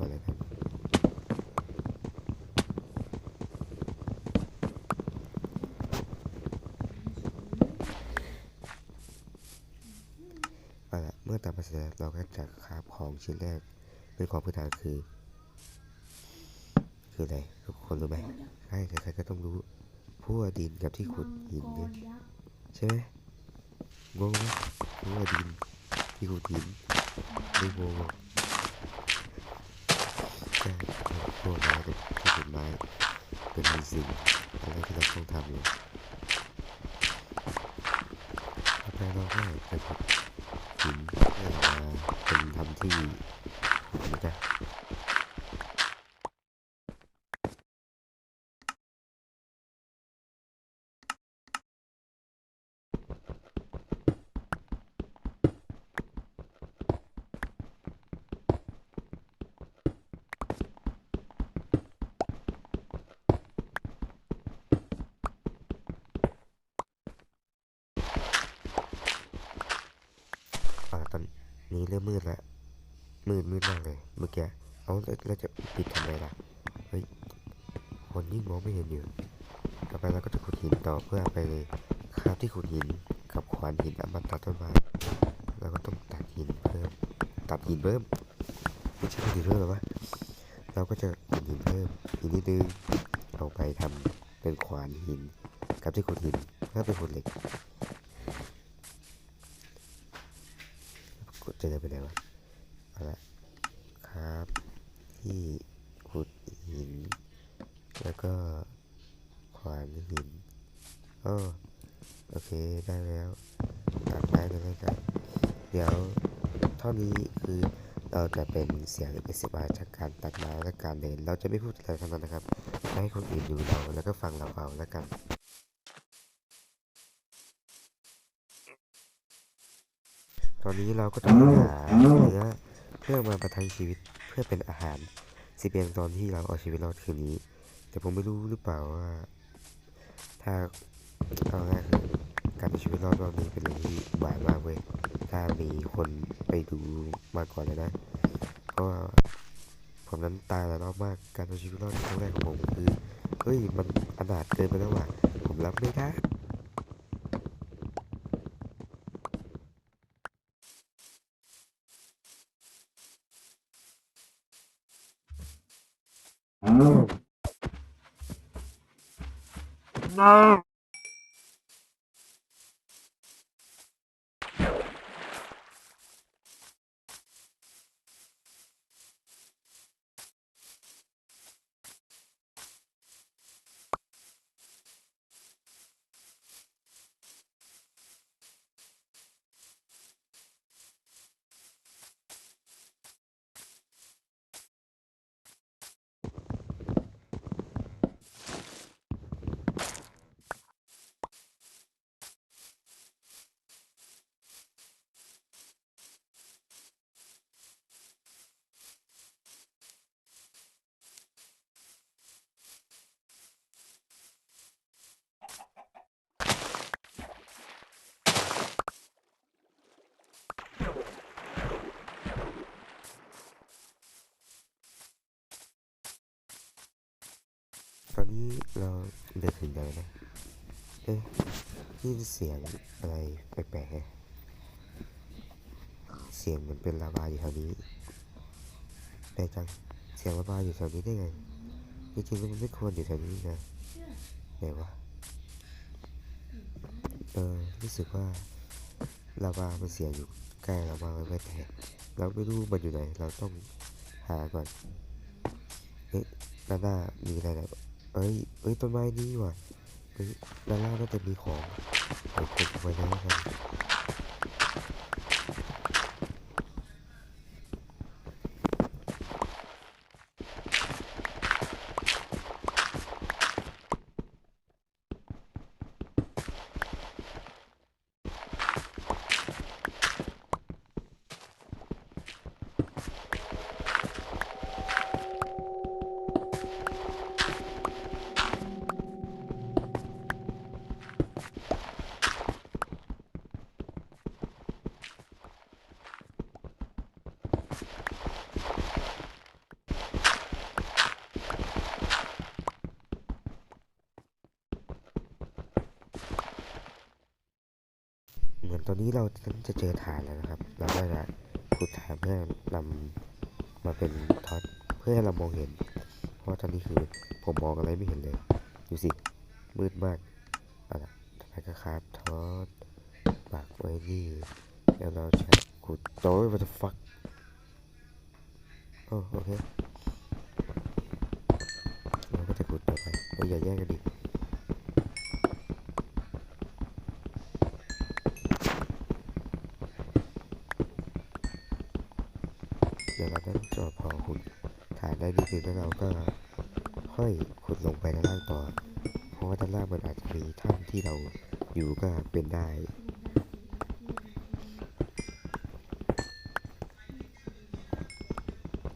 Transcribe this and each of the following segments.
ก่อนเลยครับเอาละเมื่อตัดมาเสร็จแล้วเราก็จะคาบของชิ้นแรก เป็นของพื้นฐานคือ คืออะไรทุกคนรู้ไหมใช่ใครๆก็ต้องรู้พั่วดินกับที่ขุดหินเนี่ยใช่ไหมงงไหมพั่วดินที่ขุดหินไม่งง หรอกใช่พวกไม้ที่ขุดไม้เป็นสิ่งอะไรที่เราต้องทำอยู่ต่อไปเราก็จะขุดหินเพื่อมาเป็นทำที่นะจ๊ะเอาละตอนนี้ เริ่มมืดแล้วมืดมืดมากเลยเมื่อกี้เอาแล้วเราจะปิดทำไมล่ะเฮ้ยคนยิ่งมองไม่เห็นอยู่ต่อไปเราก็จะขุดหินต่อเพื่อไปคราบที่ขุดหินกับขวานหินอามาตัดต้นไม้เราก็ต้องตัดหินเพิ่มตัดหินเพิ่มไม่ใช่ขุดหินเพิ่มหรอวะเราก็จะขุดหินเพิ่มอีกนิดนึงเอาไปทำเป็นขวานหินกับที่ขุดหินเพื่อเป็นขุดเหล็ก กดเจอไปไหนวะเอาละครับ ที่ขุดหิน แล้วก็ขวานหินโอ้โอเคได้แล้วตัดได้เลยแล้วกันเดี๋ยวเท่านี้คือเราจะเป็นเสียงเอสบาจากการตัดไม้และการเดิน เราจะไม่พูดอะไรทั้งนั้นนะครับ ให้คนอื่นดูเราแล้วก็ฟังเราเอาแล้วกัน ตอนนี้เราก็ต้องหาเนื้อเพื่อมาประทังชีวิตเพื่อเป็นอาหารสิเป็นตอนที่เราเอาชีวิตรอดคืนนี้ แต่ผมไม่รู้หรือเปล่าว่า ถ้าเอาง่ายคือการมีชีวิตรอดรอบนี้เป็นเรื่องที่บาทมากเว้ยถ้ามีคนไปดูมาก่อนเลยนะก็ผมนั้นตายหลายรอบมากการเอาชีวิตรอดครั้งแรกของผมคือเฮ้ยมันอนาถเกินไปแล้วว่ะผมรับไม่ได้ ต เราเดินถึงไหนนะเอ๊ะนี่เสียงอะไรแปลกๆเสียงเหมือนเป็นลาวาอยู่แถวนี้แต่จังเสียงลาวาอยู่แถวนี้ได้ไงจริงๆมันไม่ควรอยู่แถวนี้นะไหนวะเออรู้สึกว่าลาวามันเสียอยู่ใกล้เรามากเลยเว้ยแต่เราไม่รู้มันอยู่ไหน เราต้องหาก่อนเฮ้ยด้านหน้ามีอะไรนะ เอ้ยเอ้ยต้นไม้นี้ว่ะเอ้ยด้านล่างน่าจะมีของเดี๋ยวเก็บไว้แล้วกัน เหมือนตอนนี้เราจะเจอฐานแล้วนะครับ เราก็จะขุดฐานเพื่อนำมาเป็นท็อตเพื่อให้เรามองเห็น เพราะตอนนี้คือผมมองอะไรไม่เห็นเลย ดูสิ มืดมากเอาล่ะแล้วก็ครับท็อตปากไว้ที่แล้วเราใช้ขุดโต้ยวัตฟัก อ้โอเคเราก็จะขุดต่อไปเฮ้ยอย่าแย่กันดิเดี๋ยวเราต้องจอพอขุดฐานได้นิดนึงแล้วเราก็ค่อยขุดลงไปด้านล่างต่อ เพราะว่าด้านล่างมันอาจจะมีถ้ำที่เราอยู่ก็เป็นได้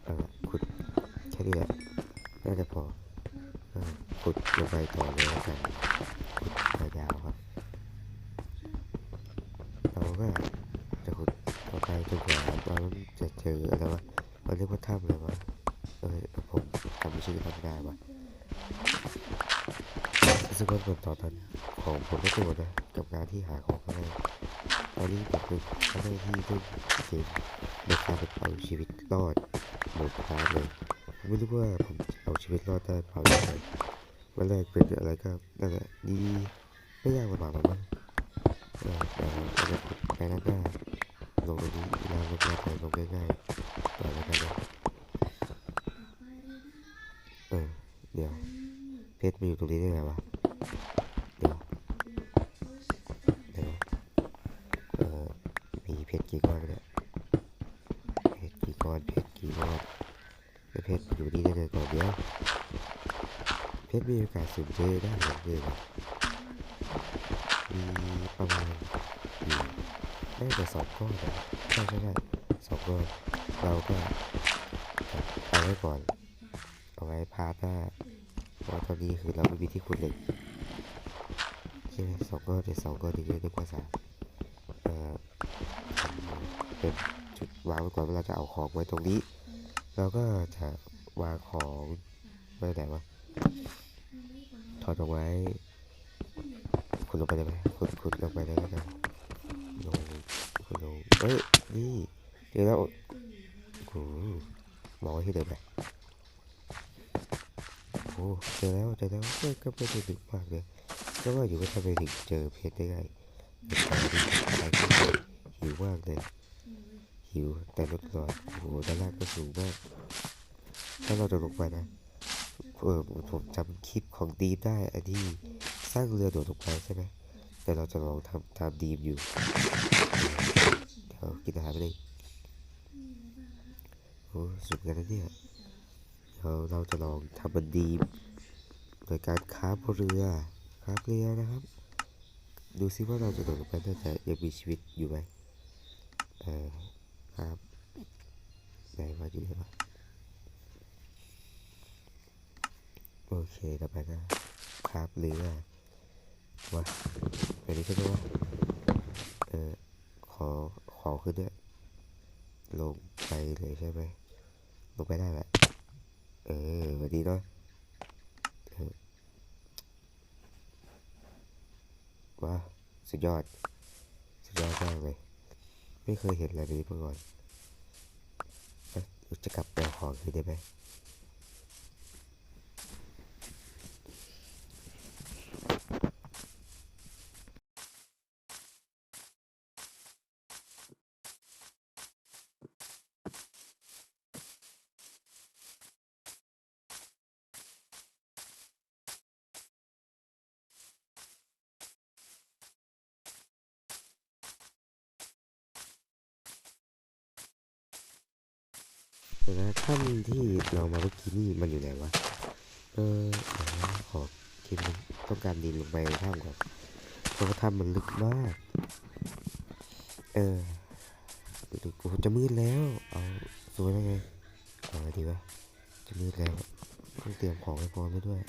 เอาละขุดแค่นี้แหละน่าจะพอเออขุดลงไปต่อเลยแล้วกันขุดยาวๆครับ เราก็จะขุดต่อไปจนกว่าเรา จะเจออะไรวะมันเรียกว่าถ้ำอะไรวะเออผมจำชื่อถ้ำได้วะซึ่งว่าผลต่อตอนของผมไม่ตัวนะกับงานที่หาของข้างในตอนนี้ผมเป็นข้างในที่เล่นเกมในการเอาชีวิตรอดหมดพาร์ทเลยผมไม่รู้ว่าผมเอาชีวิตรอดได้เปล่ายังไงวันแรกเป็นอะไรก็นั่นแหละดีไม่ยากลำบากหรอกมั้งเออแต่เราจะไปด้านหน้า ลงตรงนี้เราลงมาไปลงง่ายๆต่อแล้วกันนะเออเดี๋ยวเพชรมาอยู่ตรงนี้ได้ไงวะเดี๋ยวเดี๋ยวเออมีเพชรกี่ก้อนเนี่ยเพชรกี่ก้อนเพชรกี่ก้อนแล้วเพชรมาอยู่นี่ได้ไงก่อนเดี๋ยวเพชรมีโอกาสสูงเจอได้หรือเปล่ามีประมาณอืม น่าจะสองก้อนใช่ใช่ใช่สองก้อนเราก็เอาไว้ก่อน เอาไว้พาร์ทหน้าเพราะตอนนี้คือเราไม่มีที่ขุดเหล็กใช่สองก้อนเดี๋ยวสองก้อนเยอะๆดีกว่าสามเอ่อเป็นจุดวางไว้ก่อนว่าเราจะเอาของไว้ตรงนี้ เราก็จะวางของไว้ไหนวะถอดเอาไว้ขุดลงไปได้ไหมขุดขุดลงไปได้แล้วกันลง ลงเอ้ยนี่เจอแล้วโอ้โหมองไว้ที่เดิมไปโอ้เจอแล้วเจอแล้วเฮ้ยก็ไม่ได้ดึกมากเลยก็ว่าอยู่ว่าทำไมถึงเจอเพชรได้ไงแต่ตอนนี้ไรก็ไม่รู้หิวมากเลยหิวแต่ลดหลอดโอ้โหด้านล่างก็สูงมากถ้าเราจะลงไปนะเออผมจำคลิปของดีมได้อันที่สร้างเรือโดดลงไปใช่ไหมแต่เราจะลองทำตามดีมอยู่ เดี๋ยวกินอาหารไปเลยโอ้สุดกันนะเนี่ยเดี๋ยวเราจะลองทำบันดีโดยการคราฟเรือคราเรือนะครับ ดูซิว่าเราจะโดดลงไปได้แต่ยังมีชีวิตอยู่ไหมเออครับไหนมาอยู่ไหนวะโอเคต่อไปก็คราฟเรือวะไปนี้ใช่ไหมวะเออขอ ขอขึ้นด้วย ลงไปเลยใช่ไหมลงไปได้แหละเออวันนี้เนาะว้าสุดยอด สุดยอดมากเลย ไม่เคยเห็นอะไรแบบนี้มาก่อนจะกลับไปเอาของคืนได้ไหม เดี๋ยวนะถ้ำที่เรามาเมื่อกี้นี่มันอยู่ไหนวะ เออขอคิดมันต้องการดินลงไปในถ้ำก่อนเพราะว่าถ้ำมันลึกมาก เออดูกูจะมืดแล้ว เอาสวยแล้ไงเอาไงดีวะ จะมืดแล้วต้องเตรียมของให้พร้อมไว้ด้วย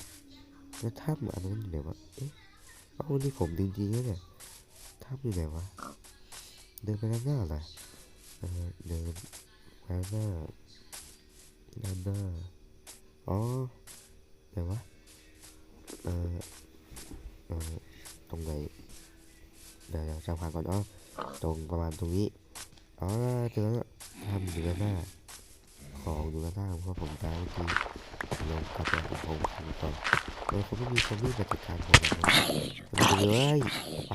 แล้วถ้ำอันนั้นอยู่ไหนวะ เอ๊ะเอานี่ผมจริงๆเนี่ยถ้ำอยู่ไหนวะ เดินไปด้านหน้าเหรอเออเดินไปด้านหน้า ด้านหน้า อ๋อไหนวะ เออเออตรงไหนเดี๋ยวเดี๋ยวจำหาก่อนอ๋อตรงประมาณตรงนี้ อ๋อเจอแล้วทำอยู่ด้านหน้า ของอยู่ด้านหน้าเพราะผมตายเมื่อกี้ลงกลับไปเอาของทำก่อนมันคงไม่มีซอมบี้มาจัดการผมหรอกนะมันไปเลยไป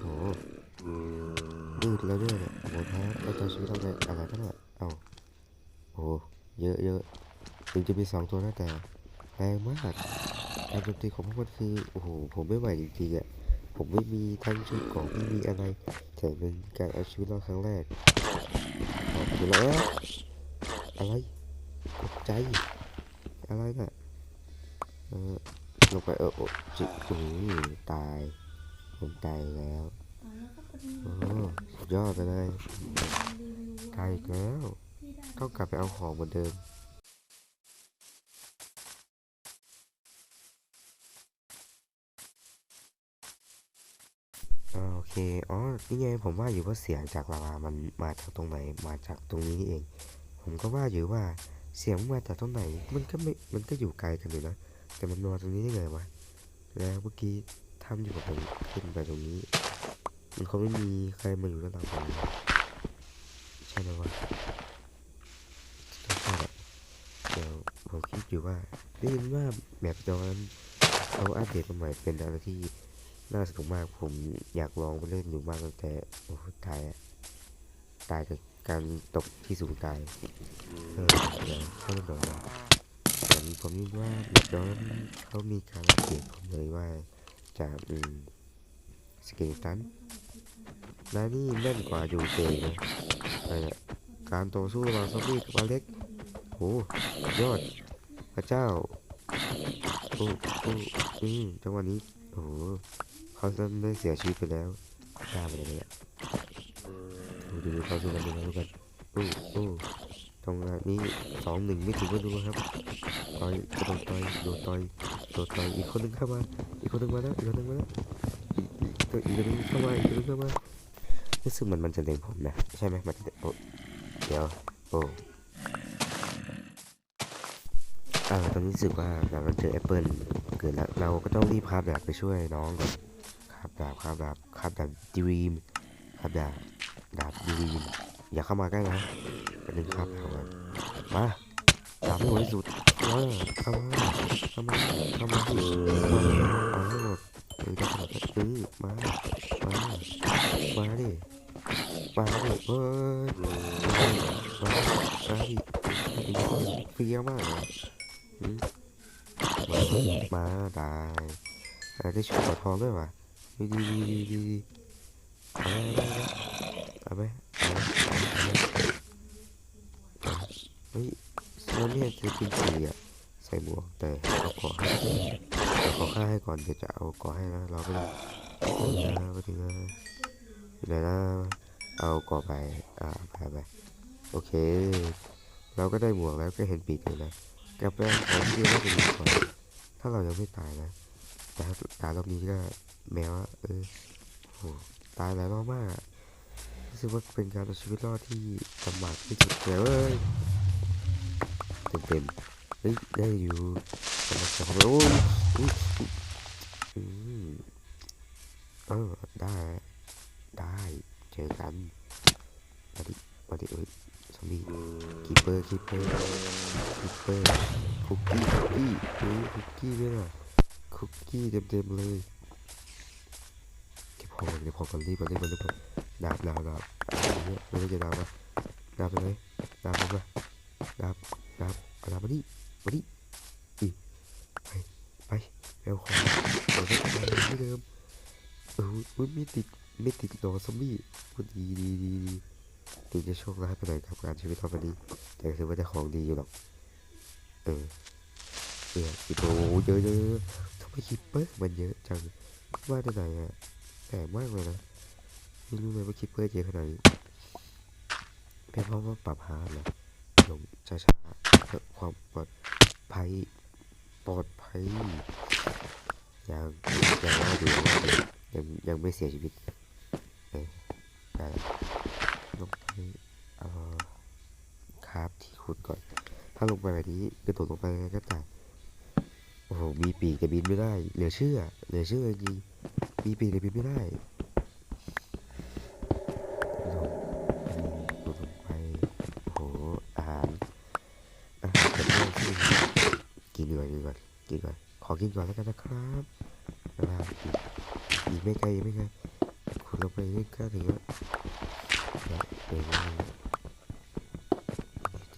โอ้โหมืดแล้วด้วยเนี่ยโอ้โหแพ้แล้วจะชีวิตเราในอะไรก็ได้เอ้า โอ้โหเยอะเยอะถึงจะมีสองตัวนะแต่แรงมากการโจมตีของพวกมันคือโอ้โหผมไม่ไหวจริงๆอะผมไม่มีทั้งชุดของไม่มีอะไรแถมเป็นการเอาชีวิตรอดครั้งแรกขอบคุณแล้วอะไรตกใจอะไรน่ะเออลงไปเออโอ้จิอุ้ยตายผมตายแล้วโอ้สุดยอดไปเลยตายอีกแล้ว ต้องกลับไปเอาของเหมือนเดิมอโอเค อ๋อ นี่ไงผมว่าอยู่ว่าเสียงจากลาวา มันมาจากตรงไหน มาจากตรงนี้นี่เอง ผมก็ว่าอยู่ว่าเสียงมาจากตรงไหน มันก็ไม่ มันก็อยู่ไกลกันอยู่นะ แต่มันมาตรงนี้ได้ไงวะ แล้วเมื่อกี้ทำอยู่กับผมขึ้นไปตรงนี้ มันคงไม่มีใครมาอยู่ระดับนี้ใช่ไหมวะต้องใช่แหละเดี๋ยว ผมคิดอยู่ว่าได้ยินว่าแบบย้อนเขาอัปเดตมาใหม่เป็นอะไรที่น่าสนุกมากผมอยากลองไปเล่นอยู่มากเลยแต่โอ้โหตายตายจากการตกที่สูงตายเออเดี๋ยวเข้าไปก่อนะเหมือนผมยินว่าแบบย้อนเขามีการอัปเดตผมเลยว่าจะอืมสเกลตันนายนี่แม่นกว่าอยู่เตยนะอะไรเนี่ยการต่อสู้ระหว่างซอมบี้กับเล็กโหยอด พระเจ้าโอ้โอ้อืมจังหวะนี้ โอ้โหเขาได้เสียชีวิตไปแล้วฆ่าไปเลยเนี่ยดูดูเขาสู้กันดูกันดูกันโอ้โอ้ตรงนี้สองหนึ่งไม่ถึงก็ดูครับต่อยกระโดดต่อยโดดต่อยโดดต่อยอีกคนหนึงเข้ามา อีกคนหนึงมาแล้วอีกคนหนึงมาแล้วอีกอีกคนหนึงเข้ามาอีกคนหนึงเข้ามารู้สึกมันมันจะเล็งผมนะ ใช่ไหมมันจะโอ้เดี๋ยวโอ้ อ่าตอนนี้รู้สึกว่าเราเจอแอปเปิลเกิดแล้วเราก็ต้องรีบคาบดาบไปช่วยน้องก่อนคาบดาบคาบดาบคาบดาบดีมคาบดาบดาบดีมอย่าเข้ามาใกล้นะไปดึงคาบดาบก่อนมาดาบให้หมดที่สุดมาเข้ามาเข้ามาเข้ามาสิมาเอาให้หมดเออจะขาดนั้นเออมามามาดิมาดิเฮ้ยมามาดิเฟี้ยวมากเหรอหื มมามาได้อะไรได้ชุดต่อทองด้วยว่ะดีดีดีดีดีเอาไหมเฮ้ยแล้วเนี่ยจะกินสีอะใส่หมวกแต่เอาขอขอค่าให้ก่อนเดี๋ยวจะเอาขอให้นะเราไปเลยนะไปถึงนะเดี๋ยวนะเอาก่อไปอ่าไปไปโอเค เราก็ได้หมวกแล้วก็เห็นปีกเลยนะ กลับไปเอาของที่เราจะมีก่อนถ้าเรายังไม่ตายนะ แต่ถ้าตายรอบนี้ก็แมวเออโหตายหลายรอบมากรู้สึกว่าเป็นการเอาชีวิตรอดที่ลำบากที่สุดเลยเว้ยเต็มเต็มๆเฮ้ยได้อยู่กำลังจะเข้าไปโอ้ยอุ๊ยอุ๊ยอืมเออได้ ได้ เจอกันมาดิมาดิเอ้ย ซอมบี้คีเปอร์คีเปอร์คีเปอร์คุกกี้คุกกี้เฮ้ยคุกกี้ด้วยนะคุกกี้เต็มเต็มๆเลยเก็บของก่อนเก็บของก่อนรีบมารีบมารีบมาดาบดาบดาบอะไรเงี้ยไม่รู้จะดาบมาดาบไปไหนดาบมาดาบดาบเอาดาบมาดิมาดิอีไปไปไปเอาของเราได้ทำอะไรที่เดิมเอออุ้ยไม่ติดไม่ติดต่อซอมบี้พูดดีดีดีดี ถึงจะโชคร้ายไปหน่อยกับการชีวิตตอนนี้ แต่ถือว่าได้ของดีอยู่หรอก เออเนี่ยอีโตเยอะเยอะเยอะทำไมคิปเปอร์มันเยอะจังว่าได้ไหนอะแปลกมากเลยนะไม่รู้เลยว่าคิปเปอร์เยอะขนาดนี้เป็นเพราะว่าปรับฮาร์ดเหรอลงช้าๆเพื่อความปลอดภัยปลอดภัยยังยังว่าอยู่ว่าอยู่ยังยังไม่เสียชีวิตเออได้ ลงไปเอ่อคราฟที่ขุดก่อน ถ้าลงไปแบบนี้กระโดดลงไปก็ตายโอ้โหมีปีกแต่บินไม่ได้ เหลือเชื่อ เหลือเชื่อจริงมีปีกแต่บินไม่ได้กินก่อนกินก่อกินก่อนขอกินก่อนแล้วกันนะครับนะอีกไม่ไกลไม่ไกลขุดลงไปนี่ก็ถึงแล้ว เดี๋ยว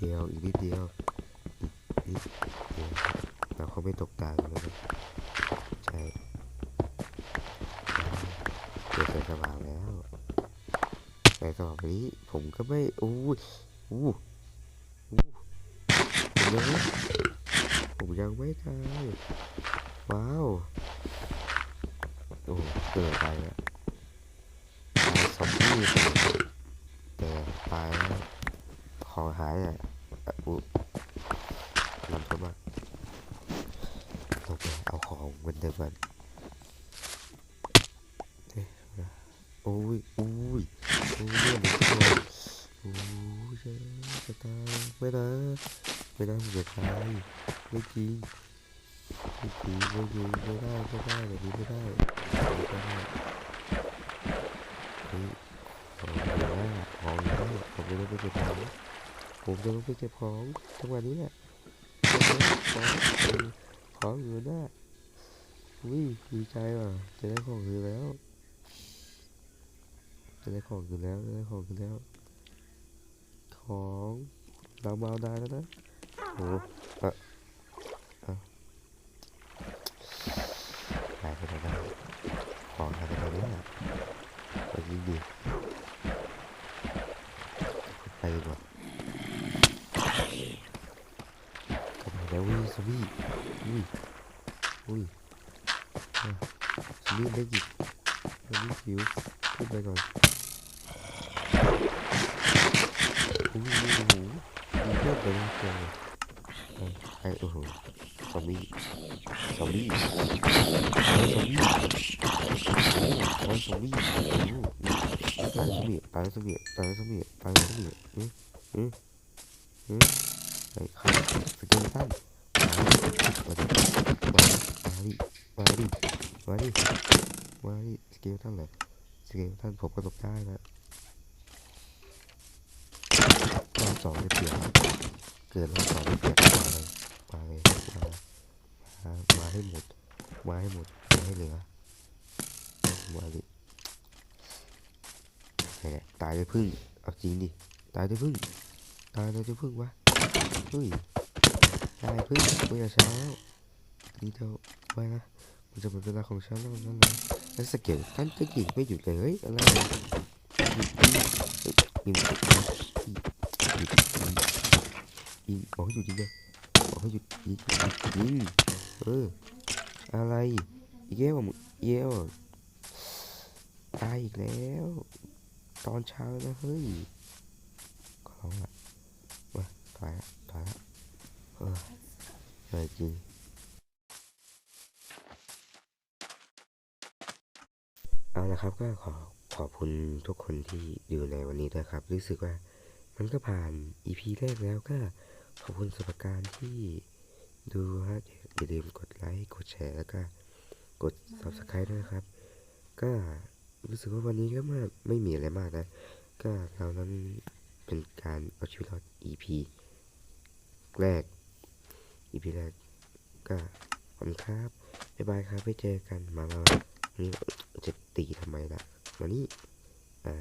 เดียวอีกนิดเดียวอีกนิดเดียวเราเขาไม่ตกตากันแล้วนะใช่เจอแสงสว่างแล้วแสงสว่างนี้ผมก็ไม่อู้อู้อู้ผมยังไม่ผมยังไม่ตายว้าวโอ้เกิดไปแล้วตายซอมบี้ แต่ตายของหายอะอะอู้ลำตัวมากลงไปเอาของเหมือนเดิมก่อนโอ้ยโอ้ยโอ้ยเลือดมันขึ้นมาโอ้ยจะตายไม่นะไม่นะผมจะตายไม่จริงไม่จริงไม่จริงไม่ได้ไม่ได้แบบนี้ไม่ได้ไม่ได้เฮ้ยของอยู่แล้วของอยู่แล้ว ผมจะต้องไปเก็บของผมจะต้องไปเก็บของจังหวะนี้แหละของของของอยู่หน้าอุ้ยดีใจว่ะจะได้ของคืนแล้ว จะได้ของคืนแล้วจะได้ของคืนแล้ว ของเรามาเอาได้แล้วนะโอ้เอะเอะหายไปไหนได้ของหายไปไหนเนี่ยไปยิงดิ ดีกว่าก็ไปแล้วอุ้ยสวีอุ้ยอุ้ยอะสวีได้กิสวีผิวขึ้นไปก่อนโอ้โหมีเลือดเลยนเจ้ไอ้โอ้โหซอมบี้ซอมบี้ซอมบี้โอ้ยซอมบี้โอ้โหตายซอมบี้ตายซอมบี้ ตายซอมบี้ตายซอมบี้อืมอืมอืมไอ้ข้าสเกลตันมาดิมาดิมาดิมาดิมาดิสเกลตันเลยสเกลตันผมก็ตกได้นะรอบสองได้เปรียบครับเกิดรอบสองได้เปรียบมาเลยมาเลยมามาให้หมดมาให้หมดมาให้เหลือมาดิายด้วยพึ่งเอาจริงดิ ตายด้วยพึ่งตายด้วยพึ่งวะเฮ้ยตายพึ่งไม่จะเช้าแล้วนี่เดียวไปนะมันจะหมดเวลาของฉันแล้วนั่นเลยแล้วสเก็ตท่านก็ยิงไม่หยุดเลยเฮ้ยอะไรยิงยิงยิงยิงยิงยิงบอกให้หยุดยิงเลยบอกให้หยุดยิงยิงเอออะไรอีกแล้วมึงเย้วตายอีกแล้ว ตอนเช้านะเฮ้ยขอร้องละมาตายละตายละเออเหนื่อยจริงเอาละครับก็ขอขอบคุณทุกคนที่อยู่ในวันนี้ด้วยครับ รู้สึกว่ามันก็ผ่าน EP แรกแล้วก็ขอบคุณสำหรับการที่ดูฮะอย่าลืมกดไลค์ กดแชร์แล้วก็กด subscribe ด้วยนะครับ ก็ รู้สึกว่าวันนี้ก็ไม่ไม่มีอะไรมากนะ ก็เรานั้นเป็นการเอาชีวิตรอด EP แรก EP แรกก็ขอบคุณครับบ๊ายบายครับไปเจอกันมามามานี่จะตีทำไมล่ะมานี่อ่า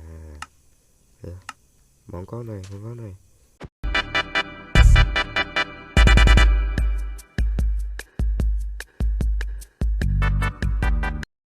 เออมองกล้องหน่อยมองกล้องหน่อย